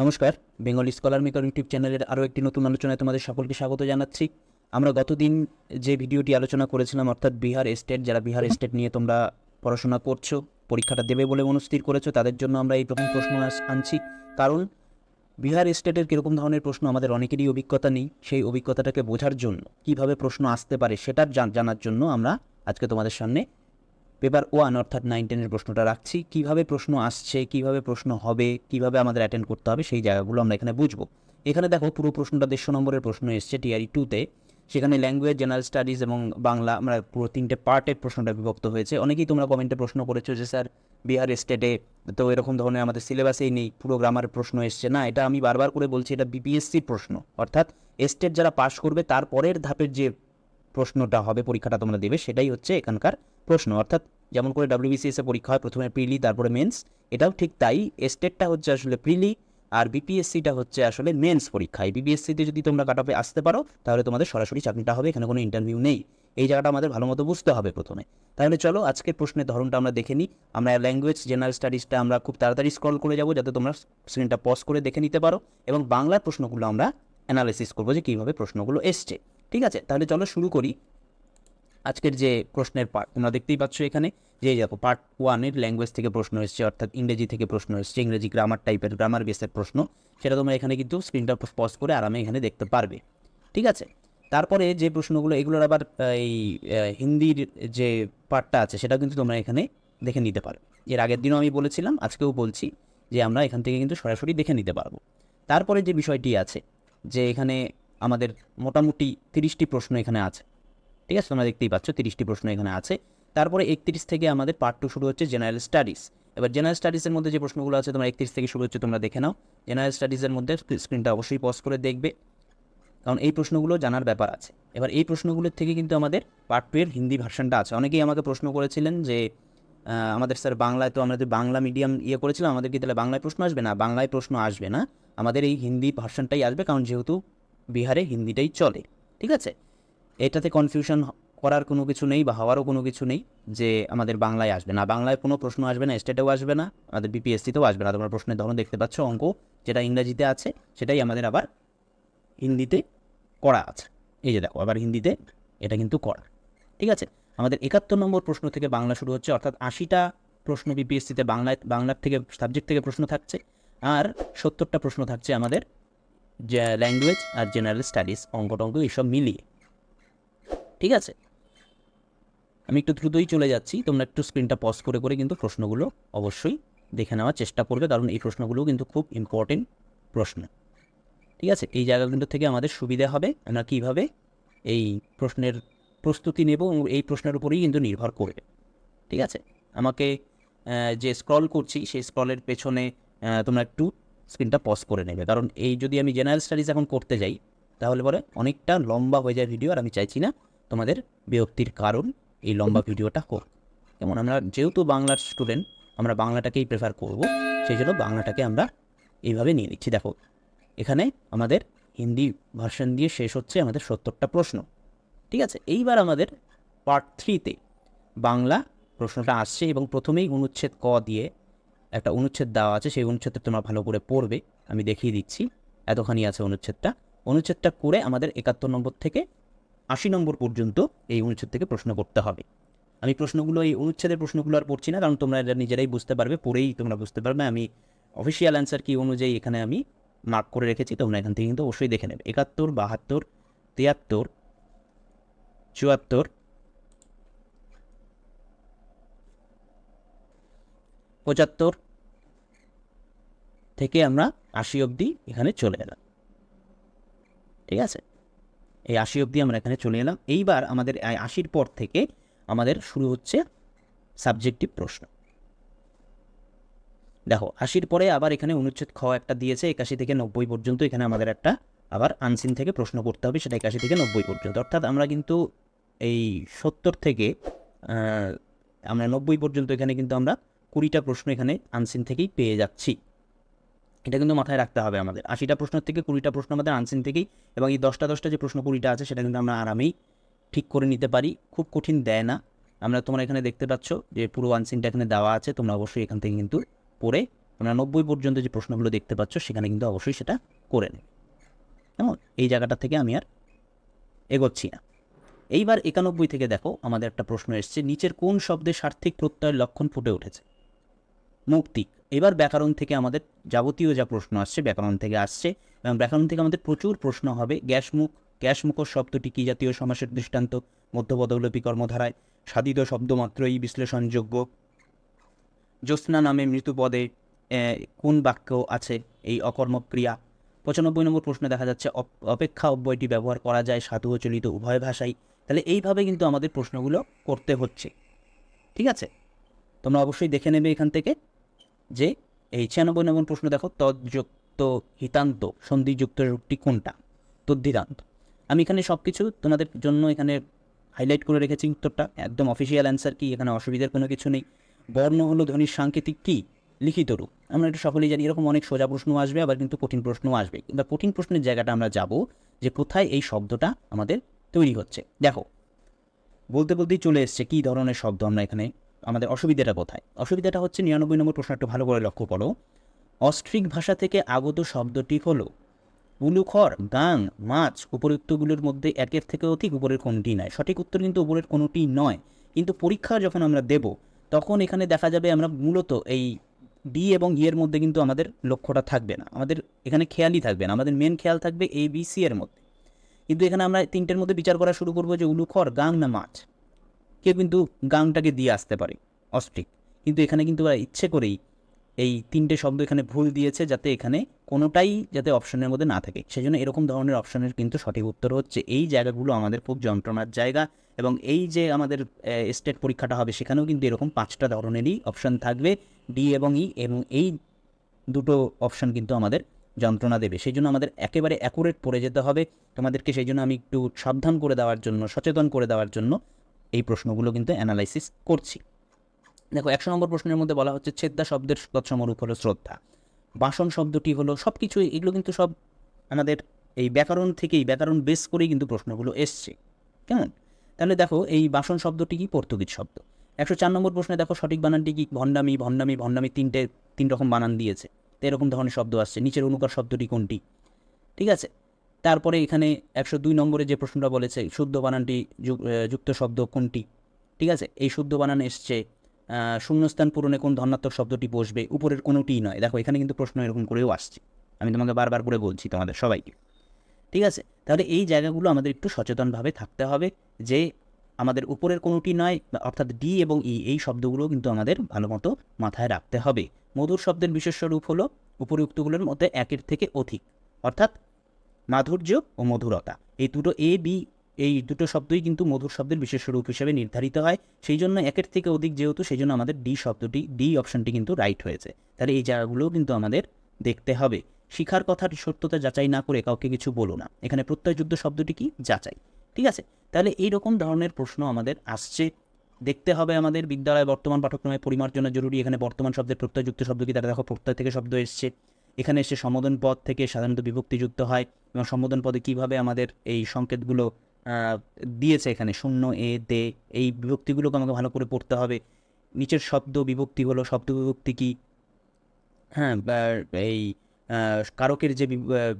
নমস্কার, Bengal scholar maker YouTube চ্যানেলের আরও একটি নতুন আলোচনায় তোমাদের সকলকে স্বাগত জানাচ্ছি। আমরা গতদিন যে ভিডিওটি আলোচনা করেছিলাম, অর্থাৎ বিহার স্টেট যারা বিহার স্টেট নিয়ে তোমরা পড়াশোনা করছ, পরীক্ষাটা দেবে বলে মনস্থির করেছ, তাদের জন্য আমরা এই প্রথম প্রশ্ন আনছি। কারণ বিহার স্টেটের কীরকম ধরনের প্রশ্ন আমাদের অনেকেরই অভিজ্ঞতা নেই, সেই অভিজ্ঞতাটাকে বোঝার জন্য, কীভাবে প্রশ্ন আসতে পারে জান- জানার জন্য আমরা আজকে তোমাদের সামনে পেপার ওয়ান অর্থাৎ নাইন টেনের প্রশ্নটা রাখছি। কীভাবে প্রশ্ন আসছে, কীভাবে প্রশ্ন হবে, কীভাবে আমাদের অ্যাটেন্ড করতে হবে সেই জায়গাগুলো আমরা এখানে বুঝব। এখানে দেখো পুরো প্রশ্নটা দেড়শো নম্বরের প্রশ্ন এসছে, টিআরই টুতে সেখানে ল্যাঙ্গুয়েজ জেনারেল স্টাডিজ এবং বাংলা আমরা পুরো তিনটে পার্টের প্রশ্নটা বিভক্ত হয়েছে। অনেকেই তোমরা কমেন্টে প্রশ্ন করেছ যে, স্যার বিহার স্টেটে তো এরকম ধরনের আমাদের সিলেবাসেই নেই, পুরো গ্রামারের প্রশ্ন এসছে। না, এটা আমি বারবার করে বলছি, এটা বিপিএসসির প্রশ্ন। অর্থাৎ স্টেট যারা পাশ করবে, তারপরের ধাপের যে প্রশ্নটা হবে, পরীক্ষাটা তোমরা দেবে, সেটাই হচ্ছে এখানকার প্রশ্ন, অর্থাৎ যেমন করে ডাব্লিউবিসিএস পরীক্ষা হয়, প্রথমে প্রিলি, তারপরে মেন্স, এটাও ঠিক তাই। স্টেটটা হচ্ছে আসলে প্রিলি আর বিপিএসসিটা হচ্ছে আসলে মেন্স পরীক্ষা। এই বিপিএসসিতে যদি তোমরা কাট অফে আসতে পারো, তাহলে তোমাদের সরাসরি চাকরিটা হবে, এখানে কোনো ইন্টারভিউ নেই। এই জায়গাটা আমাদের ভালো মতো বুঝতে হবে প্রথমে। তাহলে চলো, আজকের প্রশ্নের ধরনটা আমরা দেখে নিই। আমরা ল্যাঙ্গুয়েজ জেনারেল স্টাডিজটা আমরা খুব তাড়াতাড়ি স্ক্রল করে যাব, যাতে তোমরা স্ক্রিনটা পজ করে দেখে নিতে পারো এবং বাংলার প্রশ্নগুলো আমরা অ্যানালিসিস করব যে কীভাবে প্রশ্নগুলো এসছে। ঠিক আছে, তাহলে চলো শুরু করি। আজকের যে প্রশ্নের পার্ট তোমরা দেখতেই পাচ্ছ এখানে যে দেখো পার্ট ওয়ানের ল্যাঙ্গুয়েজ থেকে প্রশ্ন এসছে, অর্থাৎ ইংরেজি থেকে প্রশ্ন এসছে, ইংরেজি গ্রামার টাইপের গ্রামার বেসের প্রশ্ন। সেটা তোমরা এখানে কিন্তু স্ক্রিনটা পজ করে আরামে এখানে দেখতে পারবে। ঠিক আছে? তারপরে যে প্রশ্নগুলো, এগুলোর আবার এই হিন্দির যে পার্টটা আছে সেটা কিন্তু তোমরা এখানে দেখে নিতে পারো। এর আগের দিনও আমি বলেছিলাম, আজকেও বলছি যে আমরা এখান থেকে কিন্তু সরাসরি দেখে নিতে পারব। তারপরে যে বিষয়টি আছে, যে এখানে আমাদের মোটামুটি তিরিশটি প্রশ্ন এখানে আছে ঠিক আছে? তোমরা দেখতেই পাচ্ছ, তিরিশটি প্রশ্ন এখানে আছে। তারপরে একত্রিশ থেকে আমাদের পার্ট টু শুরু হচ্ছে জেনারেল স্টাডিজ এবার জেনারেল স্টাডিজের মধ্যে যে প্রশ্নগুলো আছে, তোমরা একত্রিশ থেকে শুরু হচ্ছে, তোমরা দেখে নাও। জেনারেল স্টাডিজের মধ্যে স্ক্রিনটা অবশ্যই পজ করে দেখবে। কারণ এই প্রশ্নগুলো জানার ব্যাপার আছে। এবার এই প্রশ্নগুলোর থেকে কিন্তু আমাদের পার্ট টু এর হিন্দি ভার্সনটা আছে। অনেকেই আমাকে প্রশ্ন করেছিলেন যে আমাদের স্যার বাংলায় তো আমরা যে বাংলা মিডিয়াম ইয়ে করেছিলাম, আমাদের কি তাহলে বাংলায় প্রশ্ন আসবে না? বাংলায় প্রশ্ন আসবে না। আমাদের এই হিন্দি ভার্সনটাই আসবে, কারণ যেহেতু বিহারে হিন্দিটাই চলে। ঠিক আছে? এটাতে কনফিউশন করার কোনো কিছু নেই বা হওয়ারও কোনো কিছু নেই যে আমাদের বাংলায় আসবে না। বাংলায় কোনো প্রশ্ন আসবে না স্টেটেও আসবে না, আমাদের বিপিএসসিতেও আসবে না। তোমরা প্রশ্নের ধরন দেখতে পাচ্ছ, অঙ্ক যেটা ইংরাজিতে আছে, সেটাই আমাদের আবার হিন্দিতে করা আছে। এই যে দেখো, আবার হিন্দিতে এটা কিন্তু করা। ঠিক আছে? আমাদের একাত্তর নম্বর প্রশ্ন থেকে বাংলা শুরু হচ্ছে, অর্থাৎ আশিটা প্রশ্ন বিপিএসসিতে বাংলায়, বাংলার থেকে সাবজেক্ট থেকে প্রশ্ন থাকছে। আর সত্তরটা প্রশ্ন থাকছে আমাদের ল্যাঙ্গুয়েজ আর জেনারেল স্টাডিজ অঙ্ক টঙ্ক এইসব মিলিয়ে। ঠিক আছে? আমি একটু দ্রুতই চলে যাচ্ছি। তোমরা একটু স্ক্রিনটা পজ করে করে কিন্তু প্রশ্নগুলো অবশ্যই দেখে নেওয়ার চেষ্টা করবে, কারণ এই প্রশ্নগুলো কিন্তু খুব ইম্পর্টেন্ট প্রশ্ন। ঠিক আছে? এই জায়গাগুলো থেকে আমাদের সুবিধা হবে। আমরা কীভাবে এই প্রশ্নের প্রস্তুতি নেব এবং এই প্রশ্নের উপরেই কিন্তু নির্ভর করবে। ঠিক আছে? আমাকে যে স্ক্রল করছি, সেই স্ক্রলের পেছনে তোমরা একটু স্ক্রিনটা পজ করে নেবে। কারণ এই যদি আমি জেনারেল স্টাডিজ এখন করতে যাই, তাহলে পরে অনেকটা লম্বা হয়ে যায় ভিডিও আর আমি চাইছি না তোমাদের বিরক্তির কারণ এই লম্বা ভিডিওটা হোক। যেমন আমরা যেহেতু বাংলার স্টুডেন্ট আমরা বাংলাটাকেই প্রেফার করব। সেই জন্য বাংলাটাকে আমরা এইভাবে নিয়ে নিচ্ছি। দেখো এখানে আমাদের হিন্দি ভার্সন দিয়ে শেষ হচ্ছে আমাদের সত্তরটা প্রশ্ন। ঠিক আছে? এইবার আমাদের পার্ট থ্রিতে বাংলা প্রশ্নটা আসছে এবং প্রথমেই অনুচ্ছেদ ক দিয়ে একটা অনুচ্ছেদ দেওয়া আছে। সেই অনুচ্ছেদটা তোমরা ভালো করে পড়বে। আমি দেখিয়ে দিচ্ছি। এতখানি আছে অনুচ্ছেদটা। অনুচ্ছেদটা করে আমাদের একাত্তর নম্বর থেকে আশি নম্বর পর্যন্ত এই অনুচ্ছেদ থেকে প্রশ্ন করতে হবে। আমি প্রশ্নগুলো, এই অনুচ্ছেদের প্রশ্নগুলো আর পড়ছি না, কারণ তোমরা এটা নিজেরাই বুঝতে পারবে, পড়েই তোমরা বুঝতে পারবে। আমি অফিসিয়াল অ্যান্সার কি অনুযায়ী এখানে আমি মার্ক করে রেখেছি, তোমরা এখান থেকে কিন্তু অবশ্যই দেখে নেবে। একাত্তর, বাহাত্তর, তিয়াত্তর, চুয়াত্তর, পঁচাত্তর থেকে আমরা আশি অবধি এখানে চলে এলাম ঠিক আছে? এই আশি অবধি আমরা এখানে চলে এলাম। এইবার আমাদের আশির পর থেকে আমাদের শুরু হচ্ছে সাবজেক্টিভ প্রশ্ন। দেখো, আশির পরে আবার এখানে অনুচ্ছেদ খ একটা দিয়েছে, একাশি থেকে নব্বই পর্যন্ত এখানে আমাদের একটা আবার আনসিন থেকে প্রশ্ন করতে হবে, সেটা একাশি থেকে নব্বই পর্যন্ত। অর্থাৎ আমরা কিন্তু এই সত্তর থেকে আমরা নব্বই পর্যন্ত এখানে কিন্তু আমরা কুড়িটা প্রশ্ন এখানে আনসিন থেকেই পেয়ে যাচ্ছি। এটা কিন্তু মাথায় রাখতে হবে আমাদের। আশিটা প্রশ্নের থেকে কুড়িটা প্রশ্ন আমাদের আনসিন থেকেই এবং এই দশটা দশটা যে প্রশ্ন কুড়িটা আছে সেটা কিন্তু আমরা আরামেই ঠিক করে নিতে পারি। খুব কঠিন দেয় না। আমরা তোমরা এখানে দেখতে পাচ্ছ যে পুরো আনসিনটা এখানে দেওয়া আছে। তোমরা অবশ্যই এখান থেকে কিন্তু পড়ে তোমরা নব্বই পর্যন্ত যে প্রশ্নগুলো দেখতে পাচ্ছ সেখানে কিন্তু অবশ্যই সেটা করে নেবে। কেমন? এই জায়গাটা থেকে আমি আর এগোচ্ছি না। এইবার একানব্বই থেকে দেখো আমাদের একটা প্রশ্ন এসছে, নিচের কোন শব্দে সার্থিক প্রত্যয়ের লক্ষণ ফুটে উঠেছে? মুক্তি এবার ব্যাকরণ থেকে আমাদের যাবতীয় যা প্রশ্ন আসছে ব্যাকরণ থেকে আসছে এবং ব্যাকরণ থেকে আমাদের প্রচুর প্রশ্ন হবে। গ্যাসমুখ, গ্যাসমুখর শব্দটি কী জাতীয় সমাসের দৃষ্টান্ত? মধ্যপদলোপী কর্মধারায় সাধিত শব্দ মাত্রই বিশ্লেষণযোগ্য। জ্যোৎস্না নামে মৃত্যুপদে কোন বাক্য আছে এই অকর্মক্রিয়া? পঁচানব্বই নম্বর প্রশ্নে দেখা যাচ্ছে, অপ- অপেক্ষা অব্যয়টি ব্যবহার করা যায় সাধু চলিত উভয় ভাষাই। তাহলে এইভাবে কিন্তু আমাদের প্রশ্নগুলো করতে হচ্ছে। ঠিক আছে? তোমরা অবশ্যই দেখে নেবে এখান থেকে। যে এই ছিয়ানব্বই নম্বর প্রশ্ন দেখো, তৎযুক্ত হিতান্ত সন্ধিযুক্ত রূপটি কোনটা? তদ্ধিতান্ত। আমি এখানে সব কিছু তোমাদের জন্য এখানে হাইলাইট করে রেখেছি উত্তরটা। একদম অফিসিয়াল অ্যান্সার কি, এখানে অসুবিধার কোনো কিছু নেই। বর্ণ হলো ধ্বনির সাংকেতিক কি? লিখিত রূপ। আমরা এটা সকলেই জানি, এরকম অনেক সোজা প্রশ্ন আসবে, আবার কিন্তু কঠিন প্রশ্নও আসবে। বা কঠিন প্রশ্নের জায়গাটা আমরা যাব যে কোথায় এই শব্দটা আমাদের তৈরি হচ্ছে। দেখো, বলতে বলতেই চলে এসছে, কী ধরনের শব্দ আমরা এখানে আমাদের অসুবিধাটা কোথায়? অসুবিধাটা হচ্ছে নিরানব্বই নম্বর প্রশ্ন একটু ভালো করে লক্ষ্য করো। অস্ট্রিক ভাষা থেকে আগত শব্দটি হলো উলুখর, গাং, মাছ উপরুক্তগুলোর মধ্যে একের থেকে অধিক উপরের কোনটি নয় সঠিক উত্তর কিন্তু উপরের কোনোটি নয়। কিন্তু পরীক্ষা যখন আমরা দেব, তখন এখানে দেখা যাবে আমরা মূলত এই ডি এবং ইয়ের মধ্যে কিন্তু আমাদের লক্ষ্যটা থাকবে না। আমাদের এখানে খেয়ালই থাকবে না। আমাদের মেন খেয়াল থাকবে এ বি সি এর মধ্যে। কিন্তু এখানে আমরা তিনটের মধ্যে বিচার করা শুরু করব যে উলুখর, গাং না মাছ। কেউ কিন্তু গাংটাকে দিয়ে আসতে পারে অস্ট্রিক কিন্তু এখানে কিন্তু ইচ্ছে করেই এই তিনটে শব্দ এখানে ভুল দিয়েছে যাতে এখানে কোনোটাই যাতে অপশনের মধ্যে না থাকে। সেই জন্য এরকম ধরনের অপশনের কিন্তু সঠিক উত্তর হচ্ছে এই জায়গাগুলো আমাদের খুব যন্ত্রণার জায়গা এবং এই যে আমাদের স্টেট পরীক্ষাটা হবে সেখানেও কিন্তু এরকম পাঁচটা ধরনেরই অপশন থাকবে ডি এবং ই এবং এই দুটো অপশন কিন্তু আমাদের যন্ত্রণা দেবে। সেই জন্য আমাদের একেবারে অ্যাকুরেট পড়ে যেতে হবে। তোমাদেরকে সেই জন্য আমি একটু সাবধান করে দেওয়ার জন্য, সচেতন করে দেওয়ার জন্য প্রশ্নগুলো কিন্তু অ্যানালাইসিস করছি। দেখো, একশো নম্বর প্রশ্নের মধ্যে বলা হচ্ছে ছেদ্দা শব্দের তৎসমরূপ হলো শ্রদ্ধা। বাসন শব্দটি হলো সব কিছু এগুলো কিন্তু সব আমাদের এই ব্যাকরণ থেকেই, ব্যাকরণ বেস করেই কিন্তু প্রশ্নগুলো এসছে। কেমন? তাহলে দেখো, এই বাসন শব্দটি কি? পর্তুগিজ শব্দ। একশো চার নম্বর প্রশ্নে দেখো, সঠিক বানানটি কি? ভণ্ডামি ভণ্ডামি ভণ্ডামি তিনটে, তিন রকম বানান দিয়েছে। তো এরকম ধরনের শব্দ আসছে। নিচের অনুকার শব্দটি কোনটি? ঠিক আছে? তারপরে এখানে একশো দুই নম্বরে যে প্রশ্নটা বলেছে, শুদ্ধ বানানটি যুক্ত শব্দ কোনটি? ঠিক আছে? এই শুদ্ধ বানান এসছে শূন্যস্থান পূরণে কোন ধনাত্মক শব্দটি বসবে? উপরের কোনোটিই নয়। দেখো, এখানে কিন্তু প্রশ্ন এরকম করেও আসছে। আমি তোমাকে বারবার করে বলছি তোমাদের সবাইকে। ঠিক আছে? তাহলে এই জায়গাগুলো আমাদের একটু সচেতনভাবে থাকতে হবে যে আমাদের উপরের কোনোটি নয় অর্থাৎ ডি এবং ই, এই শব্দগুলো কিন্তু আমাদের ভালো মতো মাথায় রাখতে হবে। মধুর শব্দের বিশেষ রূপ হলো উপরিউক্তগুলোর মধ্যে একের থেকে অধিক। অর্থাৎ মাধুর্য ও মধুরতা। এই দুটো এ বি এই দুটো শব্দই কিন্তু মধুর শব্দের বিশেষ রূপ হিসেবে নির্ধারিত হয়। সেই জন্য একের থেকে অধিক যেহেতু, সেই জন্য আমাদের ডি শব্দটি ডি অপশনটি কিন্তু রাইট হয়েছে। তাহলে এই জায়গাগুলোও কিন্তু আমাদের দেখতে হবে। শিখার কথার সত্যতা যাচাই না করে কাউকে কিছু বলো না। এখানে প্রত্যয়যুদ্ধ শব্দটি কি? যাচাই। ঠিক আছে? তাহলে এই রকম ধরনের প্রশ্ন আমাদের আসছে। দেখতে হবে আমাদের বিদ্যালয় বর্তমান পাঠ্যক্রমে পরিমার্জনা জরুরি। এখানে বর্তমান শব্দের প্রত্যয়যুক্ত শব্দ কি? তারা দেখো প্রত্যয় থেকে শব্দ এসছে। এখানে এসে সম্বোধন পদ থেকে সাধারণত বিভক্তিযুক্ত হয়। এবং সম্বোধন পদে কীভাবে আমাদের এই সংকেতগুলো দিয়েছে এখানে, শূন্য, এ, দে, এই বিভক্তিগুলোকে আমাকে ভালো করে পড়তে হবে। নিচের শব্দ বিভক্তি হলো, শব্দ বিভক্তি কী? হ্যাঁ এই কারকের যে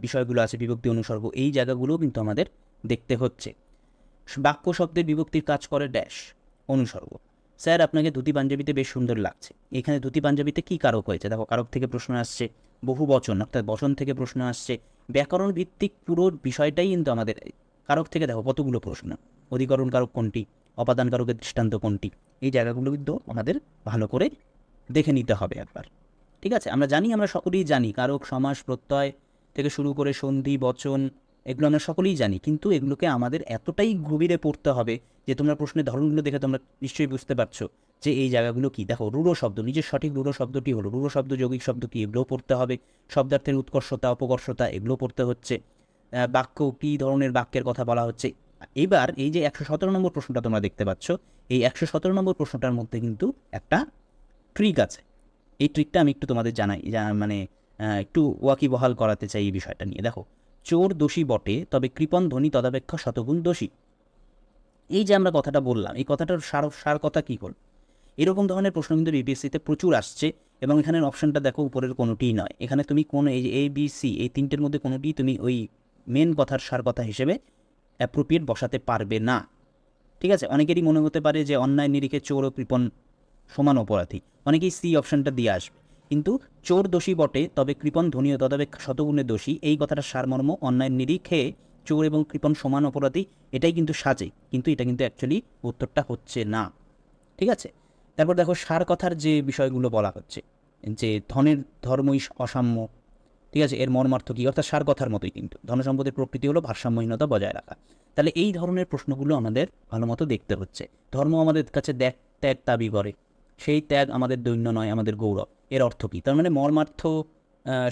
বিষয়গুলো আছে, বিভক্তি অনুসর্গ, এই জায়গাগুলোও কিন্তু আমাদের দেখতে হচ্ছে। বাক্য শব্দের বিভক্তির কাজ করে ড্যাশ অনুসর্গ। স্যার, আপনাকে ধুতি পাঞ্জাবিতে বেশ সুন্দর লাগছে। এখানে ধুতি পাঞ্জাবিতে কী কারক হয়েছে? দেখো, কারক থেকে প্রশ্ন আসছে, বহু বচন, অর্থাৎ বচন থেকে প্রশ্ন আসছে। ব্যাকরণ ভিত্তিক পুরো বিষয়টাই কিন্তু আমাদের কারক থেকে দেখো কতগুলো প্রশ্ন। অধিকরণ কারক কোনটি? অপাদান কারকের দৃষ্টান্ত কোনটি? এই জায়গাগুলো কিন্তু আমাদের ভালো করে দেখে নিতে হবে একবার। ঠিক আছে? আমরা জানি, আমরা সকলেই জানি, কারক, সমাস, প্রত্যয় থেকে শুরু করে সন্ধি, বচন, এগুলো আমরা সকলেই জানি, কিন্তু এগুলোকে আমাদের এতটাই গভীরে পড়তে হবে যে তোমরা প্রশ্নের ধরনগুলো দেখে তোমরা নিশ্চয়ই বুঝতে পারছ। যে এই জায়গাগুলো কি? দেখো রূঢ় শব্দ, নিজের সঠিক রূঢ় শব্দটি হলো রূঢ় শব্দ যৌগিক শব্দ কি? এগুলোও পড়তে হবে। শব্দার্থের উৎকর্ষতা, অপকর্ষতা এগুলো পড়তে হচ্ছে। বাক্য কী ধরনের বাক্যের কথা বলা হচ্ছে? এবার এই যে একশো সতেরো নম্বর প্রশ্নটা তোমরা দেখতে পাচ্ছ, এই একশো সতেরো নম্বর প্রশ্নটার মধ্যে কিন্তু একটা ট্রিক আছে। এই ট্রিকটা আমি একটু তোমাদের জানাই মানে একটু ওয়াকিবহাল করাতে চাই এই বিষয়টা নিয়ে। দেখো, চোর দোষী বটে, তবে কৃপণ ধ্বনি তদাপেক্ষা শতগুণ দোষী। এই যে আমরা কথাটা বললাম, এই কথাটার সার সার কথা কী হল? এরকম ধরনের প্রশ্ন কিন্তু বিপিএসসিতে প্রচুর আসছে এবং এখানের অপশনটা দেখো উপরের কোনোটিই নয়। এখানে তুমি কোন এই এ বি সি এই তিনটের মধ্যে কোনোটি তুমি ওই মেন কথার সার কথা হিসেবে অ্যাপ্রোপ্রিয়েট বসাতে পারবে না। ঠিক আছে? অনেকেরই মনে হতে পারে যে অন্যায়, নিরিখে চোর ও কৃপণ সমান অপরাধী। অনেকেই সি অপশনটা দিয়ে আসবে। কিন্তু চোর দোষী বটে, তবে কৃপণ ধনীয় তবে শতগুণে দোষী। এই কথাটার সারমর্ম অন্যায়, নিরিখে চোর এবং কৃপণ সমান অপরাধী, এটাই কিন্তু সাজে। কিন্তু এটা কিন্তু অ্যাকচুয়ালি উত্তরটা হচ্ছে না। ঠিক আছে? তারপর দেখো সার কথার যে বিষয়গুলো বলা হচ্ছে, যে ধনের ধর্মই অসাম্য, ঠিক আছে, এর মর্মার্থ কী? অর্থাৎ সার কথার মতোই কিন্তু। ধনসম্পদের প্রকৃতি হলো ভারসাম্যহীনতা বজায় রাখা। তাহলে এই ধরনের প্রশ্নগুলো আমাদের ভালো মতো দেখতে হচ্ছে। ধর্ম আমাদের কাছে দেখ, ত্যাগ দাবি করে। সেই ত্যাগ আমাদের দৈন্য নয়, আমাদের গৌরব। এর অর্থ কী? তার মানে মর্মার্থ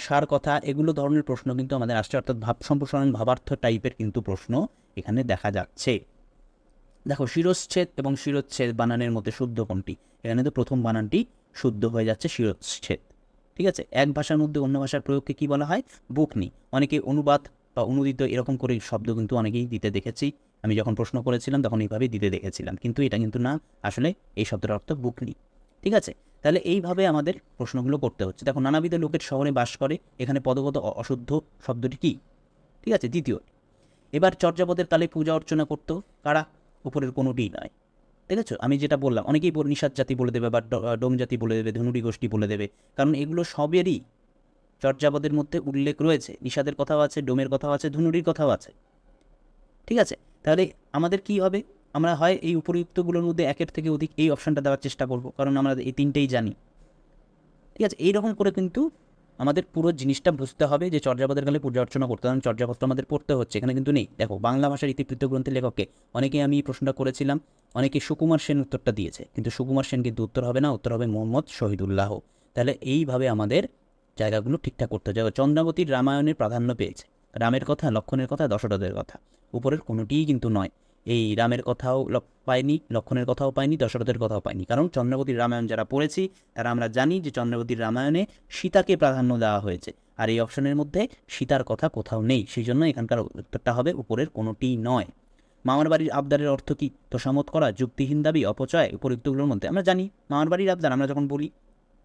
সার কথা, এগুলো ধরনের প্রশ্ন কিন্তু আমাদের আসছে। অর্থাৎ ভাব, সম্প্রসারণ ভাবার্থ টাইপের কিন্তু প্রশ্ন এখানে দেখা যাচ্ছে। দেখো শিরচ্ছেদ এবং শিরচ্ছেদ বানানের মধ্যে শুদ্ধ কোনটি? এখানে তো প্রথম বানানটি শুদ্ধ হয়ে যাচ্ছে শিরচ্ছেদ। ঠিক আছে? এক ভাষার মধ্যে অন্য ভাষার প্রয়োগকে কী বলা হয়? বুকনি অনেকে অনুবাদ বা অনুদিত এরকম করে শব্দ কিন্তু অনেকেই দিতে দেখেছি। আমি যখন প্রশ্ন করেছিলাম তখন এইভাবেই দিতে দেখেছিলাম। কিন্তু এটা কিন্তু না, আসলে এই শব্দের অর্থ বুকনি ঠিক আছে? তাহলে এইভাবে আমাদের প্রশ্নগুলো করতে হচ্ছে। দেখো, নানাবিধ লোকের শহরে বাস করে। এখানে পদগত অশুদ্ধ শব্দটি কী? ঠিক আছে? দ্বিতীয়, এবার চর্যাপদের কালে পূজা অর্চনা করতো কারা? উপরের কোনোটিই নয়। ঠিক আছে আমি যেটা বললাম, অনেকেই নিষাদ জাতি বলে দেবে বা ড- ডোম জাতি বলে দেবে ধনুরি গোষ্ঠী বলে দেবে। কারণ এগুলো সবেরই চর্যাপদের মধ্যে উল্লেখ রয়েছে। নিষাদের কথাও আছে, ডোমের কথাও আছে, ধনুরির কথাও আছে। ঠিক আছে? তাহলে আমাদের কি হবে? আমরা হয় এই উপযুক্তগুলোর মধ্যে একের থেকে অধিক এই অপশানটা দেওয়ার চেষ্টা করব, কারণ আমরা এই তিনটেই জানি। ঠিক আছে? এইরকম করে কিন্তু আমাদের পুরো জিনিসটা বুঝতে হবে যে চর্যাপদের কালে পূজা অর্চনা করতে কারণ চর্যাপত্র আমাদের পড়তে হচ্ছে। এখানে কিন্তু নেই। দেখো, বাংলা ভাষার ইতিবৃত্ত গ্রন্থের লেখককে অনেকে আমি এই প্রশ্নটা করেছিলাম। অনেকে সুকুমার সেন উত্তরটা দিয়েছে। কিন্তু সুকুমার সেন কিন্তু উত্তর হবে না। উত্তর হবে মোহাম্মদ শহীদুল্লাহ। তাহলে এইভাবে আমাদের জায়গাগুলো ঠিকঠাক করতে হবে। চন্দ্রাবতীর রামায়ণের প্রাধান্য পেয়েছে। রামের কথা, লক্ষণের কথা, দশরথের কথা। উপরের কোনোটিই কিন্তু নয়। এই রামের কথাও পায়নি লক্ষণের কথাও পায়নি দশরথের কথাও পায়নি কারণ চন্দ্রাবতীর রামায়ণ যারা পড়েছি, তারা আমরা জানি যে চন্দ্রাবতীর রামায়ণে সীতাকে প্রাধান্য দেওয়া হয়েছে। আর এই অপশনের মধ্যে সীতার কথা কোথাও নেই। সেই জন্য এখানকার উত্তরটা হবে, উপরের কোনোটিই নয়। মামার বাড়ির আবদারের অর্থ কী? তোষামত করা, যুক্তিহীন দাবি, অপচয় উপযুক্তগুলোর মধ্যে। আমরা জানি মামার বাড়ির আবদার, আমরা যখন বলি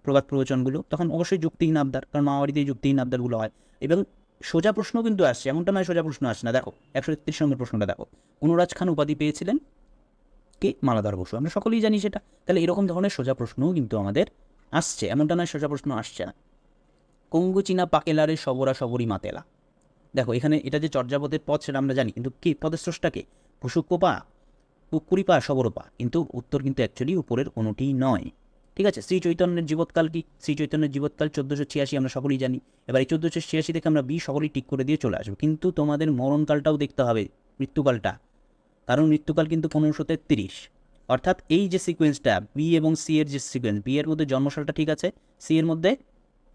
প্রবাদ প্রবচনগুলো, তখন অবশ্যই যুক্তিহীন আবদার, কারণ মামা বাড়িতে যুক্তিহীন আবদারগুলো হয়। এবং সোজা প্রশ্ন কিন্তু আসছে, এমনটা নয় সোজা প্রশ্ন আসছে না। দেখো, একশো তেত্রিশ নম্বর প্রশ্নটা দেখো। অনুরাজ খান উপাধি পেয়েছিলেন কে? মালাদার বসু। আমরা সকলেই জানি সেটা। তাহলে এরকম ধরনের সোজা প্রশ্নও কিন্তু আমাদের আসছে। এমনটা নয় সোজা প্রশ্ন আসছে না। কঙ্গু চীনা পাকেলারে সবরা সবরই মাতেলা। দেখো, এখানে এটা যে চর্যাপদের পদ সেটা আমরা জানি, কিন্তু কি? পদের স্রষ্টাকে পুষুকোপা কুকুরিপা সবরপা কিন্তু উত্তর কিন্তু অ্যাকচুয়ালি উপরের কোনোটিই নয়। ঠিক আছে? শ্রী চৈতন্যের জীবৎকাল কি? শ্রী চৈতন্যের জীবৎকাল চোদ্দোশো ছিয়াশি, আমরা সকলেই জানি। এবার এই চোদ্দোশো ছিয়াশি থেকে আমরা বি সকলেই ঠিক করে দিয়ে চলে আসব। কিন্তু তোমাদের মরণকালটাও দেখতে হবে, মৃত্যুকালটা। কারণ মৃত্যুকাল কিন্তু পনেরোশো তেত্রিশ। অর্থাৎ এই যে সিকোয়েন্সটা বি এবং সি এর যে সিকোয়েন্স বি এর মধ্যে জন্মসালটা ঠিক আছে সি এর মধ্যে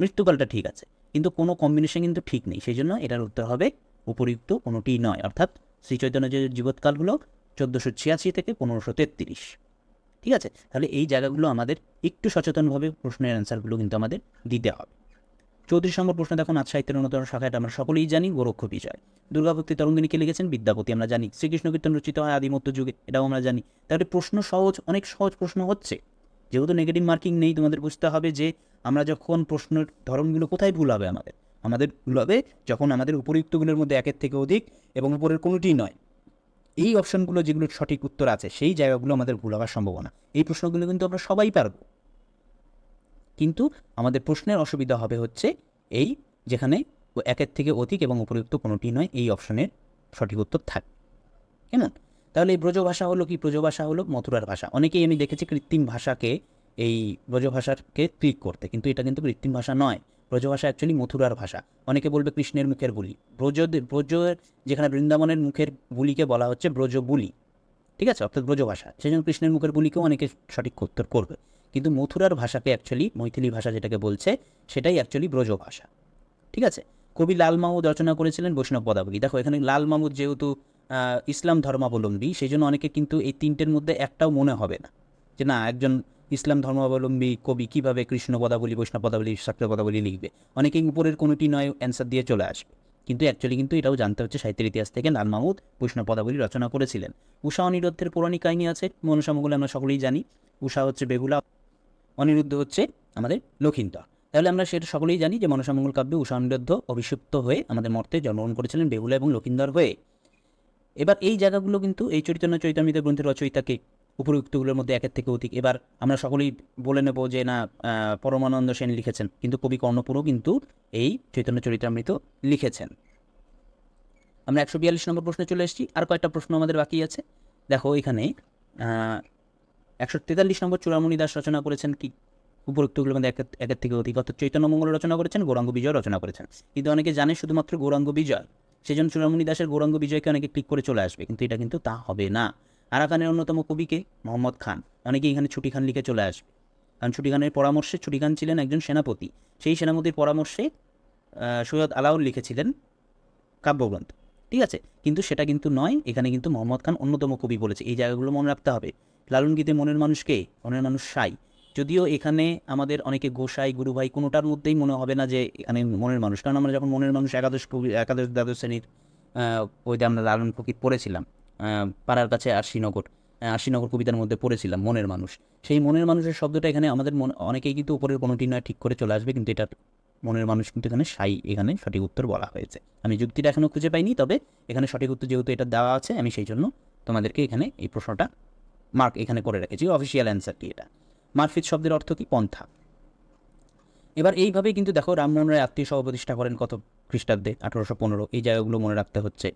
মৃত্যুকালটা ঠিক আছে। কিন্তু কোনো কম্বিনেশন কিন্তু ঠিক নেই। সেই জন্য এটার উত্তর হবে উপযুক্ত কোনোটিই নয়। অর্থাৎ শ্রী চৈতন্যের যে জীবৎকাল হলো চোদ্দোশো ছিয়াশি থেকে পনেরোশো তেত্রিশ। ঠিক আছে? তাহলে এই জায়গাগুলো আমাদের একটু সচেতনভাবে প্রশ্নের অ্যান্সারগুলো কিন্তু আমাদের দিতে হবে। চৌত্রিশ নম্বর প্রশ্ন দেখুন, আজ সাহিত্যের অন্যতম শাখা, এটা আমরা সকলেই জানি, গোরক্ষ বিজয়। দুর্গাভক্তি তরঙ্গিনীকে লিখেছেন? বিদ্যাপতি, আমরা জানি। শ্রীকৃষ্ণ কীর্তন রচিত হয়, আদিমত্য যুগে, এটাও আমরা জানি। তাহলে প্রশ্ন সহজ, অনেক সহজ প্রশ্ন হচ্ছে। যেহেতু নেগেটিভ মার্কিং নেই, তোমাদের বুঝতে হবে যে আমরা যখন প্রশ্নের ধরনগুলো কোথায় ভুল হবে আমাদের? আমাদের ভুল হবে যখন আমাদের উপযুক্তগুলোর মধ্যে একের থেকে অধিক এবং উপরের কোনোটিই নয়। এই অপশনগুলো যেগুলোর সঠিক উত্তর আছে, সেই জায়গাগুলো আমাদের ভুল হওয়ার সম্ভাবনা। এই প্রশ্নগুলো কিন্তু আমরা সবাই পারব। কিন্তু আমাদের প্রশ্নের অসুবিধা হবে হচ্ছে এই, যেখানে একের থেকে অধিক এবং উপযুক্ত কোনোটি নয়, এই অপশনের সঠিক উত্তর থাকবে। কেমন? তাহলে এই ব্রজভাষা হলো কি? ব্রজভাষা হলো মথুরার ভাষা। অনেকেই আমি দেখেছি কৃত্রিম ভাষাকে, এই ব্রজভাষাকে ক্লিক করতে। কিন্তু এটা কিন্তু কৃত্রিম ভাষা নয়। ব্রজভাষা অ্যাকচুয়ালি মথুরার ভাষা। অনেকে বলবে কৃষ্ণের মুখের বুলি। ব্রজ ব্রজের যেখানে বৃন্দাবনের মুখের বুলিকে বলা হচ্ছে ব্রজ বুলি। ঠিক আছে? অর্থাৎ ব্রজভাষা। সেই জন্য কৃষ্ণের মুখের বুলিকেও অনেকে সঠিক উত্তর করবে। কিন্তু মথুরার ভাষাকে অ্যাকচুয়ালি মৈথিলি ভাষা যেটাকে বলছে, সেটাই অ্যাকচুয়ালি ব্রজ ভাষা ঠিক আছে? কবি লাল মাহমুদ রচনা করেছিলেন বৈষ্ণব পদাবলী। দেখো, এখানে লাল মাহমুদ যেহেতু ইসলাম ধর্মাবলম্বী, সেই জন্য অনেকে কিন্তু এই তিনটের মধ্যে একটাও মনে হবে না। যে না, একজন ইসলাম ধর্মাবলম্বী কবি কীভাবে কৃষ্ণ পদাবলী, বৈষ্ণব পদাবলী, শাক্ত পদাবলী লিখবে? অনেকেই উপরের কোনোটি নয় অ্যান্সার দিয়ে চলে আসবে। কিন্তু অ্যাকচুয়ালি কিন্তু এটাও জানতে হচ্ছে সাহিত্যের ইতিহাস থেকে লাল মাহমুদ বৈষ্ণব পদাবলী রচনা করেছিলেন। উষা অনিরুদ্ধের পৌরাণিক কাহিনী আছে মনসামগুলো আমরা সকলেই জানি। উষা হচ্ছে বেহুলা, অনিরুদ্ধ হচ্ছে আমাদের লক্ষিন্দর। তাহলে আমরা সেটা সকলেই জানি যে মনসামঙ্গল কাব্যে উষা অনিরুদ্ধ অভিষিপ্ত হয়ে আমাদের মর্তে জন্মগ্রহণ করেছিলেন বেহুলা এবং লক্ষিন্দর হয়ে। এবার এই জায়গাগুলো কিন্তু এই চৈতন্য চৈতামৃত গ্রন্থের রচয়িতাকে উপযুক্তগুলোর মধ্যে একের থেকে অধিক। এবার আমরা সকলেই বলে নেব যে, না পরমানন্দ সেন লিখেছেন, কিন্তু কবি কর্ণপুরও কিন্তু এই চৈতন্য চরিতামৃত লিখেছেন। আমরা একশো বিয়াল্লিশ নম্বর প্রশ্নে চলে এসেছি। আর কয়েকটা প্রশ্ন আমাদের বাকি আছে। দেখো এখানে একশো তেতাল্লিশ নম্বর চূড়ামণি দাস রচনা করেছেন কি? উপরোক্তগুলোর মধ্যে একের থেকে অধিক। অর্থাৎ চৈতন্য মঙ্গল রচনা করেছেন, গৌরাঙ্গ বিজয় রচনা করেছেন। কিন্তু অনেকে জানে শুধুমাত্র গৌরাঙ্গ বিজয়। সেই জন্য চূড়ামণি দাসের গৌরাঙ্গ বিজয়কে অনেকে ক্লিক করে চলে আসবে, কিন্তু এটা কিন্তু তা হবে না। আরাকানের অন্যতম কবিকে মোহাম্মদ খান। অনেকে এখানে ছুটি খান লিখে চলে আসবে। কারণ ছুটি খানের পরামর্শে ছুটি খান ছিলেন একজন সেনাপতি। সেই সেনাপতির পরামর্শে সৈয়দ আলাউল লিখেছিলেন কাব্যগ্রন্থ। ঠিক আছে? কিন্তু সেটা কিন্তু নয়, এখানে কিন্তু মোহাম্মদ খান অন্যতম কবি বলেছে। এই জায়গাগুলো মনে রাখতে হবে। লালন গীতে মনের মানুষকে মনের মানুষ সাই। যদিও এখানে আমাদের অনেকে গোসাই, গুরুভাই কোনোটার মধ্যেই মনে হবে না যে এখানে মনের মানুষ। কারণ আমরা যখন মনের মানুষ একাদশ কবি, একাদশ দ্বাদশ শ্রেণির বইতে আমরা লালন ফকির পড়েছিলাম পাড়ার কাছে আশিনগর আশিনগর কবিতার মধ্যে পড়েছিলাম, মনের মানুষ। সেই মনের মানুষের শব্দটা এখানে আমাদের মন, অনেকেই কিন্তু উপরের কোনোটি নয় ঠিক করে চলে আসবে, কিন্তু এটা মনের মানুষ কিন্তু এখানে সাই, এখানে সঠিক উত্তর বলা হয়েছে। আমি যুক্তিটা এখনও খুঁজে পাইনি, তবে এখানে সঠিক উত্তর যেহেতু এটা দেওয়া আছে, আমি সেই জন্য তোমাদেরকে এখানে এই প্রশ্নটা মার্ক এখানে করে রেখেছি অফিসিয়াল অ্যান্সার কি এটা? মারফিত শব্দের অর্থ কি? পন্থা। এবার এইভাবেই কিন্তু দেখো, রামমোহন রায় আত্মীয় সহ প্রতিষ্ঠা করেন কত খ্রিস্টাব্দে? আঠারোশো পনেরো, এই জায়গাগুলো মনে রাখতে হচ্ছে।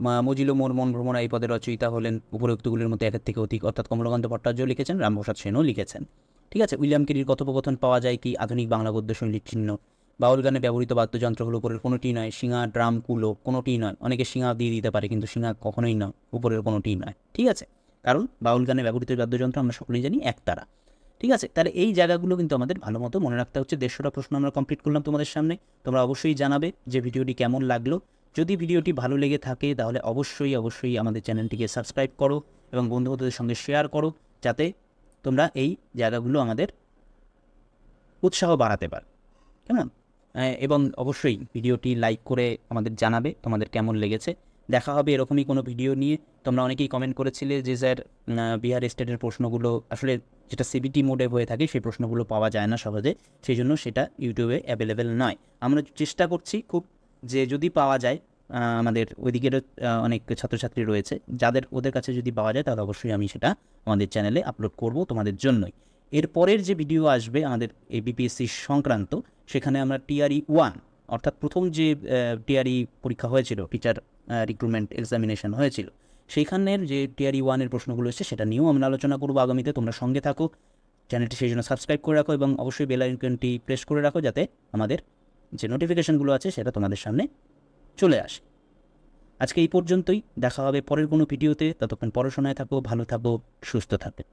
মজিলো মোর মন ভ্রমণ এই পদের রচয়িতা হলেন উপরোক্তগুলির মধ্যে একের থেকে অধিক। অর্থাৎ কমলকান্ত ভট্টাচার্য লিখেছেন, রামপ্রসাদ সেনও লিখেছেন। ঠিক আছে, উইলিয়াম কেরির কথোপকথন পাওয়া যায় কি? আধুনিক বাংলা গদ্য শৈলীর চিহ্ন। বাউল গানে ব্যবহৃত বাদ্যযন্ত্র বাদ্যযন্ত্রগুলো উপরের কোনোটি নয় শিঙা ড্রাম, কুলো, কোনোটিই নয়। অনেকে শিঙা দিয়ে দিতে পারে, কিন্তু শিঙা কখনোই নয়, উপরের কোনোটিই নয়। ঠিক আছে, কারণ বাউল গানে ব্যবহৃত বাদ্যযন্ত্র আমরা সকলেই জানি একতারা। ঠিক আছে, তাহলে এই জায়গাগুলো কিন্তু আমাদের ভালো মতো মনে রাখতে হচ্ছে। দেড়শোটা প্রশ্ন আমরা কমপ্লিট করলাম তোমাদের সামনে। তোমরা অবশ্যই জানাবে যে ভিডিওটি কেমন লাগল। যদি ভিডিওটি ভালো লেগে থাকে, তাহলে অবশ্যই অবশ্যই আমাদের চ্যানেলটিকে সাবস্ক্রাইব করো এবং বন্ধুদের সঙ্গে শেয়ার করো, যাতে তোমরা এই জায়গাগুলো আমাদের উৎসাহ বাড়াতে পারো। কেমন? এবং অবশ্যই ভিডিওটি লাইক করে আমাদের জানাবে, তোমাদের কেমন লেগেছে। দেখা হবে এরকমই কোনো ভিডিও নিয়ে। তোমরা অনেকেই কমেন্ট করেছিলে যে, স্যার বিহার স্টেটের প্রশ্নগুলো, আসলে যেটা সিবিটি মোডে হয়ে থাকে, সেই প্রশ্নগুলো পাওয়া যায় না সহজে। সেই জন্য সেটা ইউটিউবে অ্যাভেলেবেল নয়। আমরা চেষ্টা করছি খুব যে যদি পাওয়া যায় আমাদের ওইদিকেরও অনেক ছাত্রছাত্রী রয়েছে, যাদের, ওদের কাছে যদি পাওয়া যায়, তাহলে অবশ্যই আমি সেটা আমাদের চ্যানেলে আপলোড করব তোমাদের জন্যই। এর পরের যে ভিডিও আসবে আমাদের এই বিপিএসসি সংক্রান্ত, সেখানে আমরা টিআরই ওয়ান অর্থাৎ প্রথম যে টিআরই পরীক্ষা হয়েছিল টিচার রিক্রুটমেন্ট এক্সামিনেশন হয়েছিল, সেইখানের যে টিআরই ওয়ানের প্রশ্নগুলো এসেছে, সেটা নিয়েও আমরা আলোচনা করব আগামীতে, তোমরা সঙ্গে থাকো, চ্যানেলটি সেই জন্য সাবস্ক্রাইব করে রাখো এবং অবশ্যই বেল আইকনটি প্রেস করে রাখো যাতে আমাদের যে নোটিফিকেশানগুলো আছে সেটা তোমাদের সামনে চলে আসে। আজকে এই পর্যন্তই। দেখা হবে পরের কোনো ভিডিওতে। ততক্ষণ পড়াশোনায় থাকো, ভালো থাকো, সুস্থ থাকো।